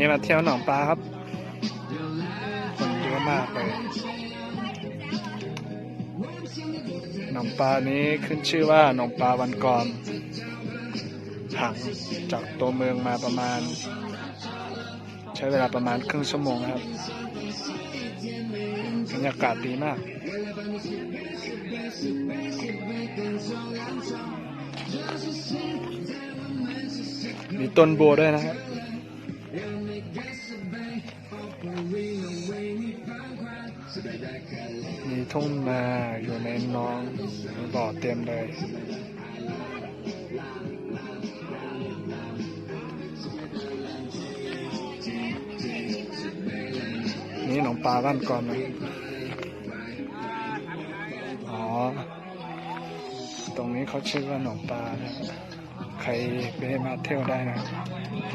นี้มาเที่ยวหนองปลาครับ คนเยอะมากเลยหนองปลานี้ขึ้นชื่อว่าหนองปลาวันกอมห่างจากตัวเมืองมาประมาณ ใช้เวลาประมาณครึ่งชั่วโมงครับบรรยากาศดีมากมีต้นบัวด้วยนะครับ ทุ่งนาอยู่ในน้องบ่อเต็มเลย นี่หนองปลาบ้านก่อนนะอ๋อ ตรงนี้เขาชื่อว่าหนองปลานะใครไปมาเที่ยวได้นะ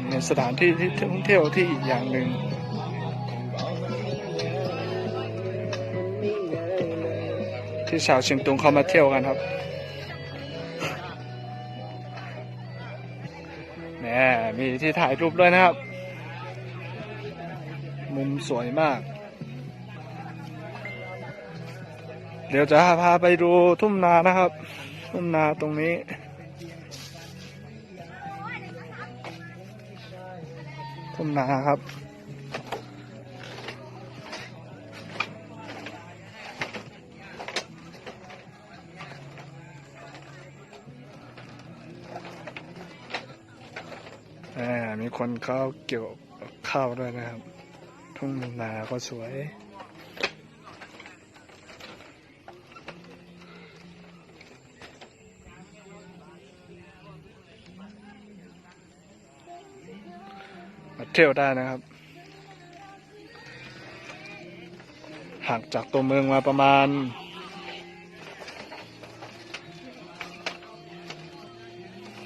เป็นสถานที่ที่ท่องเที่ยวที่อีกอย่างหนึ่ง ที่ชาวเชียงตุงเขามาเที่ยวกันครับแหมมีที่ถ่ายรูปด้วยนะครับ มุมสวยมาก เดี๋ยวจะพาไปดูทุ่งนานะครับ ทุ่งนาตรงนี้ทุ่งนาครับ อ่ามีคนเขาเกี่ยวข้าวด้วยนะครับ ทุ่งนาก็สวยมาเที่ยวได้นะครับห่างจากตัวเมืองมาประมาณ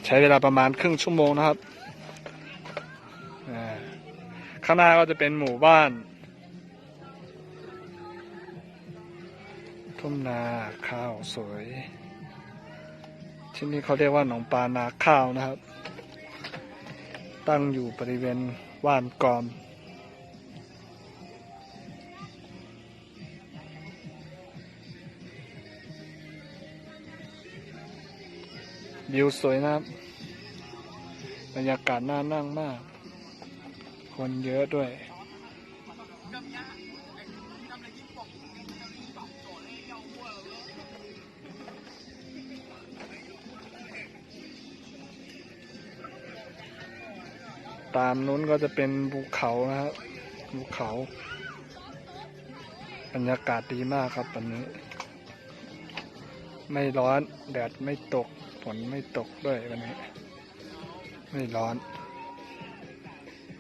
ใช้เวลาประมาณครึ่งชั่วโมงนะครับ ข้างหน้าก็จะเป็นหมู่บ้าน ทุ่งนาข้าวสวย ที่นี่เขาเรียกว่าหนองปลานาข้าวนะครับ ตั้งอยู่บริเวณว่านกอมวิวสวยนะครับบรรยากาศน่านั่งมาก คนเยอะด้วย ตามนู้นก็จะเป็นภูเขานะครับภูเขา บรรยากาศดีมากครับวันนี้ ไม่ร้อน แดดไม่ตก ฝนไม่ตกด้วยวันนี้ ไม่ร้อน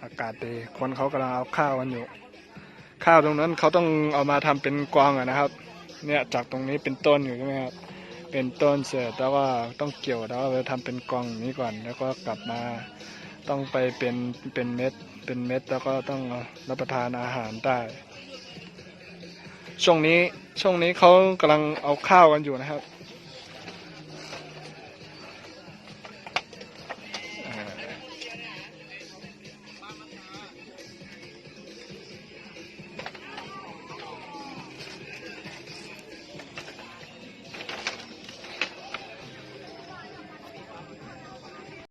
อากาศดีคนเขากำลังเอาข้าวกันอยู่ ข้าวตรงนั้นเขาต้องเอามาทำเป็นกวางอะนะครับ เนี่ยจากตรงนี้เป็นต้นอยู่ใช่ไหมครับเป็นต้นเสร็จแล้วก็ต้องเกี่ยวแล้วไปทำเป็นกองอย่างนี้ก่อน แล้วก็กลับมาต้องไปเป็นเป็นเม็ดเป็นเม็ดแล้วก็ต้องรับประทานอาหารได้ช่วงนี้ช่วงนี้เขากำลังเอาข้าวกันอยู่นะครับ